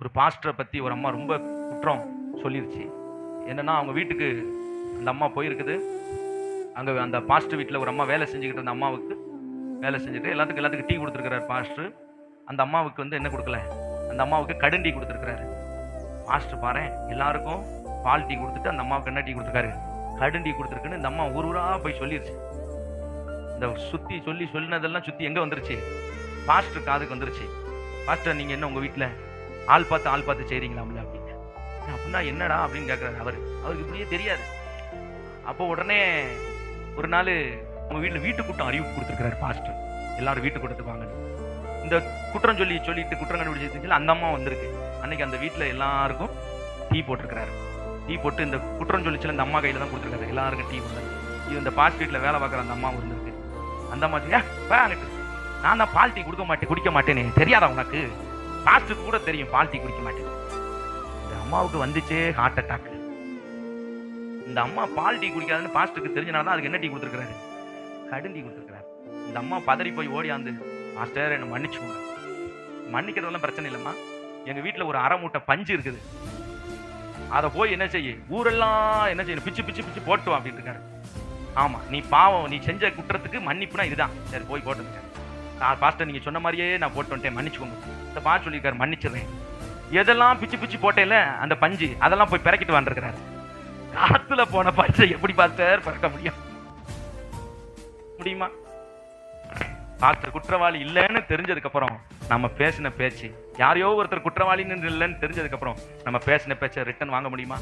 ஒரு பாஸ்டரை பற்றி ஒரு அம்மா ரொம்ப குற்றம் சொல்லிருச்சு. என்னன்னா அவங்க வீட்டுக்கு அந்த அம்மா போயிருக்குது. அங்கே அந்த பாஸ்டர் வீட்டில் ஒரு அம்மா வேலை செஞ்சுக்கிட்டு இருந்த அம்மாவுக்கு வேலை செஞ்சுட்டு எல்லாத்துக்கும் எல்லாத்துக்கும் டீ கொடுத்துருக்கிறார் பாஸ்டர் அந்த அம்மாவுக்கு வந்து என்ன கொடுக்கல? அந்த அம்மாவுக்கு கடன் டீ கொடுத்துருக்கிறாரு. மாஸ்டர் பாரு எல்லாருக்கும் பால் டீ கொடுத்துட்டு அந்த அம்மாவுக்கு என்ன டீ கொடுத்துருக்காரு? கடன் டீ கொடுத்துருக்குன்னு இந்த அம்மா ஊர் போய் சொல்லிருச்சு. இந்த சுற்றி சொல்லி சொல்லினதெல்லாம் சுற்றி எங்கே வந்துருச்சு? பாஸ்டர் காதுக்கு வந்துருச்சு. பாஸ்டர் நீங்கள் என்ன உங்கள் வீட்டில் ஆள் பார்த்து ஆள் பார்த்து செய்கிறீங்களாம்ல அப்படின்னு அப்படின்னா என்னடா அப்படின்னு கேட்குறாரு அவர். அவருக்கு இப்படியே தெரியாது. அப்போ உடனே ஒரு நாள் உங்கள் வீட்டில் வீட்டு கூட்டம் அறிவிப்பு கொடுத்துருக்காரு பாஸ்டர். எல்லாரும் வீட்டு கூட்டத்துக்கு வாங்கன்னு. இந்த குற்றம் சொல்லி சொல்லிட்டு குற்றம் கண்டுபிடிச்சிருந்துச்சுல அந்த அம்மா வந்திருக்கு. அன்னைக்கு அந்த வீட்டில் எல்லாருக்கும் டீ போட்டிருக்கிறாரு. டீ போட்டு இந்த குற்றம் சொல்லிச்சுல இந்த அம்மா கையில் தான் கொடுத்துருக்காரு. எல்லாருக்கும் டீ கொடுத்தாரு இது இந்த பாஸ்ட் வீட்டில் வேலை பார்க்குற அந்த அம்மா இருந்திருக்கு. அந்த அம்மா சொல்லி, அங்கிட்டு. நான் தான் பால் டீ கொடுக்க மாட்டேன் குடிக்க மாட்டேனே. தெரியாதா உனக்கு? பாஸ்ட்டுக்கு கூட தெரியும் பால் டீ குடிக்க மாட்டேன். இந்த அம்மாவுக்கு வந்துச்சே ஹார்ட் அட்டாக் இந்த அம்மா பால் டீ குடிக்காதுன்னு பாஸ்டுக்கு தெரிஞ்சனால தான் அதுக்கு என்ன டீ கொடுத்துருக்காரு கடும் டீ கொடுத்துருக்காரு இந்த அம்மா பதறி போய் ஓடியாந்து மாஸ்டர் என்னை மன்னிச்சுக்கோங்க மன்னிக்கிறதெல்லாம் பிரச்சனை இல்லைம்மா. எங்கள் வீட்டில் ஒரு அரை மூட்டை பஞ்சு இருக்குது. அதை போய் என்ன செய்ய? ஊரெல்லாம் என்ன செய்யணும் பிச்சு பிச்சு பிச்சு போட்டுவோம் வா அப்படின்னு இருக்காரு. நீ பாவம் நீ செஞ்ச குற்றத்துக்கு மன்னிப்புனா இதுதான். சரி போய் போட்டுருக்காரு நான் பாஸ்டர் நீங்க சொன்ன மாதிரியே நான் போட்டு வந்துட்டேன். மன்னிச்சுக்கோங்க. இந்த பாட்டு சொல்லியிருக்காரு மன்னிச்சிடுறேன். எதெல்லாம் பிச்சு பிச்சு போட்டேல அந்த பஞ்சு அதெல்லாம் போய் பிறக்கிட்டு வந்துருக்கிறாரு காத்துல போன பஞ்சை எப்படி பாஸ்டர் பிறக்க முடியும்? முடியுமா? பாஸ்டர் குற்றவாளி இல்லைன்னு தெரிஞ்சதுக்கு அப்புறம் நம்ம பேசின பேச்சு யாரையோ ஒருத்தர் குற்றவாளின்னு இல்லைன்னு தெரிஞ்சதுக்கு அப்புறம் நம்ம பேசின பேச்சை ரிட்டர்ன் வாங்க முடியுமா?